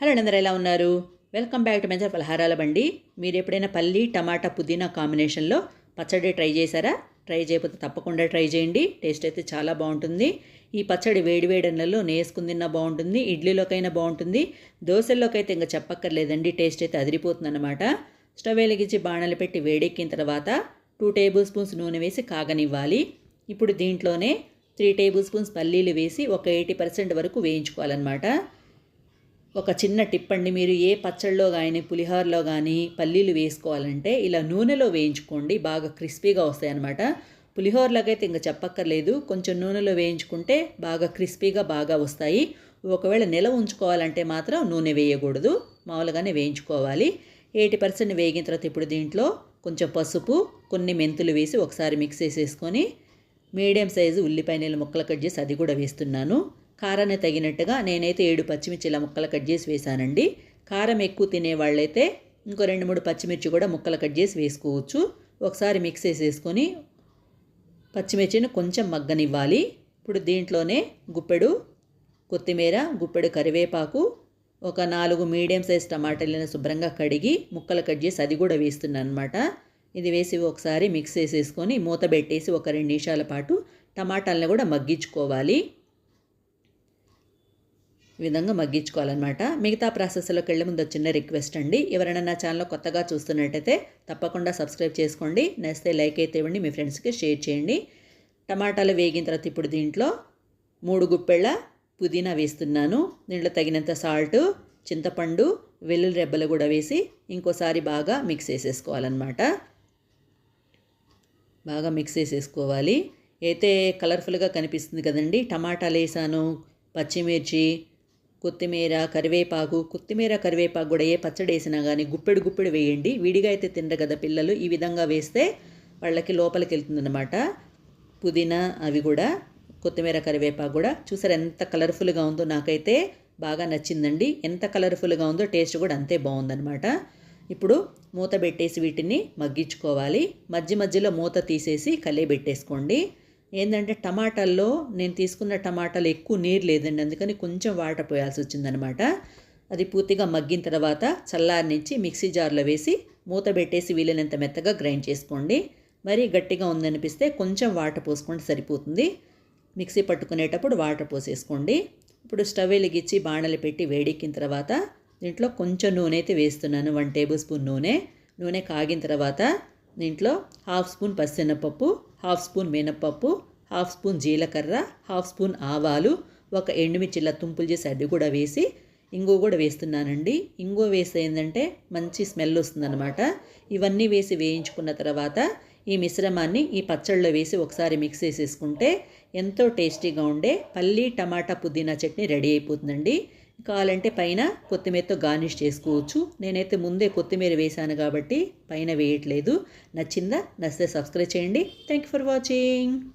Hello అందరూ ఎలా ఉన్నారు? వెల్కమ్ బ్యాక్ టు మెజర్ పలహారాల బండి మీరు ఎప్పుడైనా పల్లి టమాటా పుదీనా కాంబినేషన్లో పచ్చడి ట్రై చేశారా? ట్రై చేయకపోతే తప్పకుండా ట్రై చేయండి. టేస్ట్ అయితే చాలా బాగుంటుంది. ఈ పచ్చడి వేడి వేడి అన్నంలో నేసుకుని తిన్నా బాగుంటుంది. ఇడ్లీలోకైనా బాగుంటుంది. దోశల్లోకైతే అయితే ఇంకా చెప్పక్కర్లేదండి. టేస్ట్ అయితే అదిరిపోతుంది అనమాట స్టవ్ వెలిగించి బాణలు పెట్టి వేడెక్కిన తర్వాత టూ టేబుల్ స్పూన్స్ నూనె వేసి కాగనివ్వాలి. ఇప్పుడు దీంట్లోనే త్రీ టేబుల్ స్పూన్స్ పల్లీలు వేసి ఒక ఎయిటీ పర్సెంట్ వరకు వేయించుకోవాలన్నమాట. ఒక చిన్న టిప్ అండి మీరు ఏ పచ్చళ్ళలో కానీ పులిహోరలో కానీ పల్లీలు వేసుకోవాలంటే ఇలా నూనెలో వేయించుకోండి. బాగా క్రిస్పీగా వస్తాయి అనమాట పులిహోరలాగైతే ఇంకా చెప్పక్కర్లేదు. కొంచెం నూనెలో వేయించుకుంటే బాగా క్రిస్పీగా బాగా వస్తాయి. ఒకవేళ నిలవ ఉంచుకోవాలంటే మాత్రం నూనె వేయకూడదు. మామూలుగానే వేయించుకోవాలి. ఎయిటీ పర్సెంట్ వేగిన తర్వాత ఇప్పుడు దీంట్లో కొంచెం పసుపు కొన్ని మెంతులు వేసి ఒకసారి మిక్స్ చేసేసుకొని మీడియం సైజు ఉల్లిపాయ నీళ్ళ ముక్కలు కట్ చేసి అది కూడా వేస్తున్నాను. కారాన్ని తగినట్టుగా నేనైతే ఏడు పచ్చిమిర్చి ఇలా ముక్కలు కట్ చేసి వేసానండి కారం ఎక్కువ తినే వాళ్ళైతే ఇంకో రెండు మూడు పచ్చిమిర్చి కూడా ముక్కలు కట్ చేసి వేసుకోవచ్చు. ఒకసారి మిక్స్ చేసేసుకొని పచ్చిమిర్చిని కొంచెం మగ్గనివ్వాలి. ఇప్పుడు దీంట్లోనే గుప్పెడు కొత్తిమీర గుప్పెడు కరివేపాకు ఒక నాలుగు మీడియం సైజ్ టమాటాలను శుభ్రంగా కడిగి ముక్కలు కట్ చేసి అది కూడా వేస్తున్నాను అనమాట ఇది వేసి ఒకసారి మిక్స్ చేసేసుకొని మూత పెట్టేసి ఒక రెండు నిమిషాల పాటు టమాటాలను కూడా మగ్గించుకోవాలి. ఈ విధంగా మగ్గించుకోవాలన్నమాట. మిగతా ప్రాసెస్లోకి వెళ్ళే ముందు చిన్న రిక్వెస్ట్ అండి. ఎవరైనా నా ఛానల్ కొత్తగా చూస్తున్నట్టయితే తప్పకుండా సబ్స్క్రైబ్ చేసుకోండి. నచ్చితే లైక్ అయితే ఇవ్వండి. మీ ఫ్రెండ్స్కి షేర్ చేయండి. టమాటాలు వేగిన తర్వాత ఇప్పుడు దీంట్లో మూడు గుప్పెళ్ళ పుదీనా వేస్తున్నాను. దీంట్లో తగినంత సాల్ట్ చింతపండు వెల్లుల్లి రెబ్బలు కూడా వేసి ఇంకోసారి బాగా మిక్స్ చేసేసుకోవాలన్నమాట. బాగా మిక్స్ చేసేసుకోవాలి. అయితే కలర్ఫుల్గా కనిపిస్తుంది కదండి. టమాటాలు వేసాను పచ్చిమిర్చి కొత్తిమీర కరివేపాకు కొత్తిమీర కరివేపాకు కూడా ఏ పచ్చడి వేసినా కానీ గుప్పెడు గుప్పెడు వేయండి. విడిగా అయితే తినరు కదా పిల్లలు. ఈ విధంగా వేస్తే వాళ్ళకి లోపలికి వెళ్తుందన్నమాట. పుదీనా అవి కూడా కొత్తిమీర కరివేపాకు కూడా. చూసారు ఎంత కలర్ఫుల్గా ఉందో నాకైతే బాగా నచ్చిందండి. ఎంత కలర్ఫుల్గా ఉందో టేస్ట్ కూడా అంతే బాగుందనమాట ఇప్పుడు మూత పెట్టేసి వీటిని మగ్గించుకోవాలి. మధ్య మధ్యలో మూత తీసేసి కలే పెట్టేసుకోండి. ఏంటంటే టమాటాల్లో నేను తీసుకున్న టమాటాలు ఎక్కువ నీరు లేదండి. అందుకని కొంచెం వాటర్ పోయాల్సి వచ్చిందనమాట అది పూర్తిగా మగ్గిన తర్వాత చల్లారనిచ్చి మిక్సీ జార్లో వేసి మూత పెట్టేసి వీలైనంత మెత్తగా గ్రైండ్ చేసుకోండి. మరీ గట్టిగా ఉందనిపిస్తే కొంచెం వాటర్ పోసుకుంటే సరిపోతుంది. మిక్సీ పట్టుకునేటప్పుడు వాటర్ పోసేసుకోండి. ఇప్పుడు స్టవ్ వెలిగించి బాణలు పెట్టి వేడెక్కిన తర్వాత దీంట్లో కొంచెం నూనె అయితే వేస్తున్నాను. వన్ టేబుల్ స్పూన్ నూనె. నూనె కాగిన తర్వాత దీంట్లో హాఫ్ స్పూన్ పచ్చెనపప్పు హాఫ్ స్పూన్ మినపప్పు హాఫ్ స్పూన్ జీలకర్ర హాఫ్ స్పూన్ ఆవాలు ఒక ఎండుమిర్చిలా తుంపులు చేసి అది కూడా వేసి ఇంగో కూడా వేస్తున్నానండి. ఇంగో వేస్తే ఏంటంటే మంచి స్మెల్ వస్తుందన్నమాట. ఇవన్నీ వేసి వేయించుకున్న తర్వాత ఈ మిశ్రమాన్ని ఈ పచ్చళ్ళలో వేసి ఒకసారి మిక్స్ చేసేసుకుంటే ఎంతో టేస్టీగా ఉండే పల్లీ టమాటా పుదీనా చట్నీ రెడీ అయిపోతుందండి. కావాలంటే పైన కొత్తిమీరతో గార్నిష్ చేసుకోవచ్చు. నేనైతే ముందే కొత్తిమీర వేశాను కాబట్టి పైన వేయట్లేదు. నచ్చిందా? నచ్చితే సబ్స్క్రైబ్ చేయండి. Thank you for watching